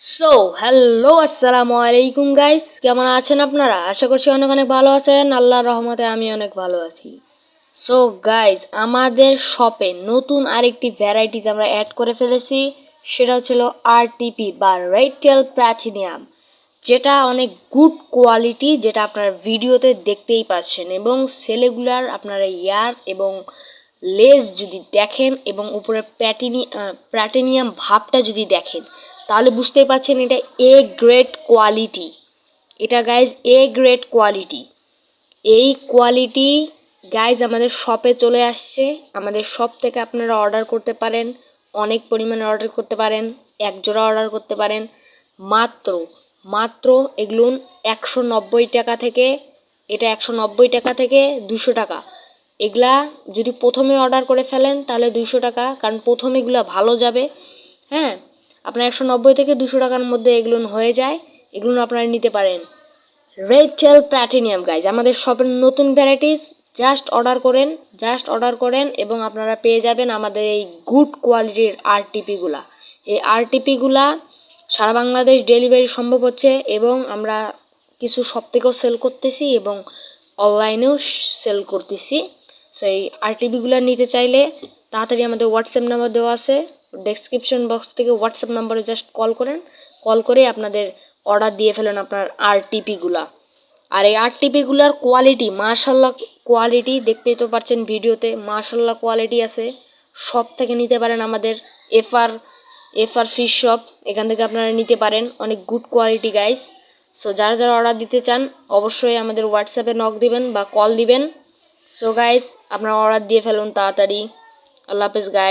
So hello আসসালামু আলাইকুম guys কেমন আছেন আপনারা? আশা করছি অনেক অনেক ভালো আছেন। আল্লাহর রহমতে আমি অনেক ভালো আছি। সো গাইস আমাদের শপে নতুন আরেকটি ভ্যারাইটিস আমরা অ্যাড করে ফেলেছি। সেটা হচ্ছিল আরটিপি বা রেটেল প্ল্যাটিনিয়াম যেটা অনেক গুড কোয়ালিটি যেটা আপনারা ভিডিওতে দেখতেই পাচ্ছেন। এবং সেলেগুলার আপনারা ইয়ার এবং লেস যদি দেখেন এবং উপরে প্যাটিনি প্ল্যাটিনিয়াম ভাবটা যদি দেখেন, তাহলে বুঝতেই পারছেন এটা এ গ্রেড কোয়ালিটি এটা গাইজ এ গ্রেড কোয়ালিটি এই কোয়ালিটি গাইজ আমাদের শপে চলে আসছে। আমাদের শপ থেকে আপনারা অর্ডার করতে পারেন, অনেক পরিমাণে অর্ডার করতে পারেন এক জোড়া অর্ডার করতে পারেন। মাত্র মাত্র এগুলো একশো নব্বই টাকা থেকে, এটা একশো নব্বই টাকা থেকে দুশো টাকা। এগুলা যদি প্রথমে অর্ডার করে ফেলেন, তাহলে দুশো টাকা, কারণ প্রথমে এগুলো ভালো যাবে। হ্যাঁ? আপনার একশো নব্বই থেকে দুশো টাকার মধ্যে এগুলো হয়ে যায়, এগুলো আপনারা নিতে পারেন। রেড টেল প্ল্যাটিনিয়াম গাইজ আমাদের শপের নতুন ভ্যারাইটিস জাস্ট অর্ডার করেন জাস্ট অর্ডার করেন এবং আপনারা পেয়ে যাবেন আমাদের এই গুড কোয়ালিটির আরটিপিগুলা এই আরটিপিগুলা সারা বাংলাদেশ ডেলিভারি সম্ভব হচ্ছে এবং আমরা কিছু সব থেকেও সেল করতেছি এবং অনলাইনেও সেল করতেছি। সো এই আরটিপিগুলো নিতে চাইলে তাড়াতাড়ি আমাদের হোয়াটসঅ্যাপ নাম্বার দেওয়া আছে। ডেসক্রিপশন বক্স থেকে হোয়াটসঅ্যাপ নাম্বারে জাস্ট কল করেন। কল করে আপনাদের অর্ডার দিয়ে ফেলেন আপনার আরটিপিগুলা আর এই আরটিপিগুলার কোয়ালিটি মার্শাল্লাহ কোয়ালিটি দেখতেই তো পারছেন ভিডিওতে মার্শাল্লাহ কোয়ালিটি আছে। সব থেকে নিতে পারেন আমাদের এফআর এফআর ফিশ শপ এখান থেকে আপনারা নিতে পারেন। অনেক গুড কোয়ালিটি গাইস সো যারা যারা অর্ডার দিতে চান, অবশ্যই আমাদের হোয়াটসঅ্যাপে নক দিবেন বা কল দিবেন। সো গাইজ আপনারা অর্ডার দিয়ে ফেলুন তাড়াতাড়ি। আল্লাহ হাফেজ গাইস